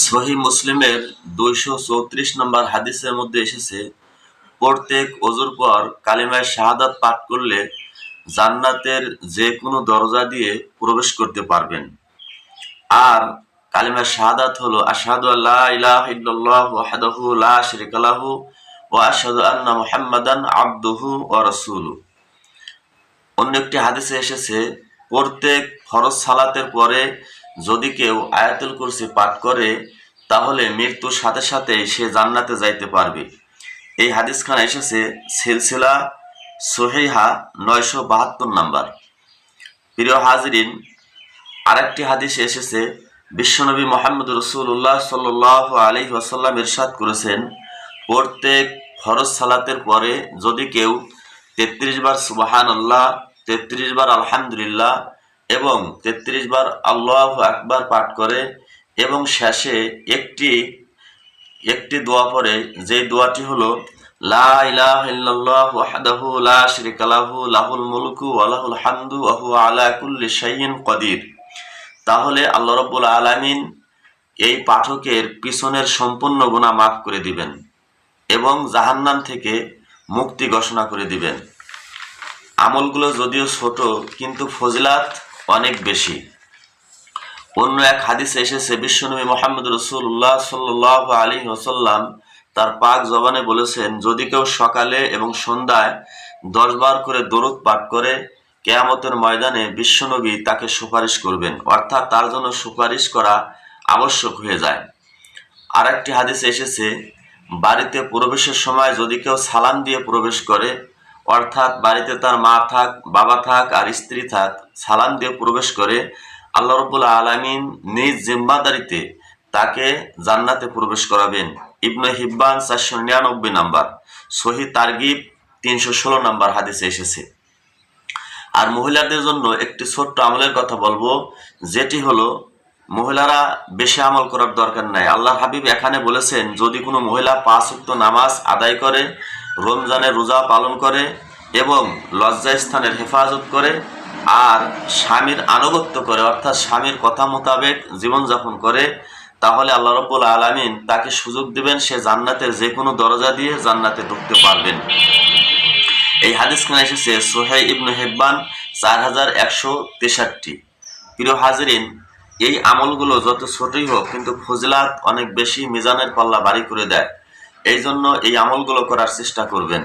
সহি মুসলিমের দুইশো চৌত্রিশ নম্বর হাদিসের মধ্যে এসেছে, প্রত্যেক অজুর পর কালিমায় শাহাদাত পাঠ করলে জান্নাতের যে কোনো দরজা দিয়ে প্রবেশ করতে পারবেন। আর কালিমা শাহাদাত হলো, আশহাদু আল্লাহ ইলাহা ইল্লাল্লাহ ওয়াহদাহু লা শারীকা লাহু ওয়া আশহাদু আন্না মুহাম্মাদান আবদুহু ওয়া রাসূলুহু। অন্য একটি হাদিসে এসেছে, প্রত্যেক ফরজ সালাতের পরে যদি কেউ আয়াতুল কুরসি পাঠ করে, তাহলে মৃত্যুর সাথে সাথে সে জান্নাতে যাইতে পারবে। এই হাদিসখানা এসেছে সিলসিলা সোহেহা নয়শো বাহাত্তর নাম্বার। প্রিয় হাজরিন, আরেকটি হাদিসে এসেছে, বিশ্বনবী মোহাম্মদ রসুল্লাহ সাল আলি ওয়াসাল্লাম ইরশাদ করেছেন, প্রত্যেক ফরজ সালাতের পরে যদি কেউ তেত্রিশ বার সুবাহান আল্লাহ তেত্রিশ বার আলহামদুলিল্লাহ এবং তেত্রিশ বার আল্লাহ আকবার পাঠ করে এবং শেষে একটি একটি দোয়া পরে যে দোয়াটি হলো, লা লা লাহুল আলা কুল্লি তাহলে আল্লাহ রাব্বুল আলামিন এই পাঠকের পিছনের সম্পূর্ণ গুনাহ মাফ করে দিবেন এবং জাহান্নাম থেকে মুক্তি ঘোষণা করে দিবেন। আমলগুলো যদিও ছোট, কিন্তু ফজিলাত অনেক বেশি। অন্য এক হাদিসে এসেছে, বিশ্বনবী মোহাম্মদ রসুল্লাহ সাল্লাহ আলী ওসাল্লাম তার পাক জবানে বলেছেন, যদি কেউ সকালে এবং সন্ধ্যায় দশবার করে দরুদ পাঠ করে, কেয়ামতের ময়দানে বিশ্বনবী তাকে সুপারিশ করবেন। অর্থাৎ তার জন্য সুপারিশ করা আবশ্যক হয়ে যায়। আর একটি হাদিসে এসেছে, বাড়িতে প্রবেশের সময় যদি কেউ সালাম দিয়ে প্রবেশ করে অর্থাৎ বাড়িতে তার মা থাক, বাবা থাক আর স্ত্রী থাক, সালাম দিয়ে প্রবেশ করে আল্লাহ রব্বুল আলমিন নিজ জিম্মাদারিতে তাকে জান্নাতে প্রবেশ করাবেন। ইবনে হিব্বান চারশো নিরানব্বই নাম্বার, সহি তারগিব তিনশো ষোলো নাম্বার হাদিসে এসেছে। আর মহিলাদের জন্য একটি ছোট্ট আমলের কথা বলব, যেটি হলো মহিলারা বেশি আমল করার দরকার নাই। আল্লাহ হাবিব এখানে বলেছেন, যদি কোনো মহিলা পাঁচ উক্ত নামাজ আদায় করে রমজানের রোজা পালন করে এবং লজ্জা স্থানের হেফাজত করে আর স্বামীর আনুগত্য করে, অর্থাৎ স্বামীর কথা মোতাবেক জীবনযাপন করে, তাহলে আল্লাহ রব্বুল আলমিন তাকে সুযোগ দিবেন সে জান্নাতের যে কোনো দরজা দিয়ে জান্নাতে ঢুকতে পারবেন। এই হাদিসখানে এসেছে সোহাই ইবনু হেব্বান চার হাজার একশো তেষট্টি। প্রিয় হাজরিন, এই আমলগুলো যত ছোটই হোক, কিন্তু ফজলাত অনেক বেশি মিজানের পাল্লা বাড়ি করে দেয়। এই জন্য এই আমলগুলো করার চেষ্টা করবেন।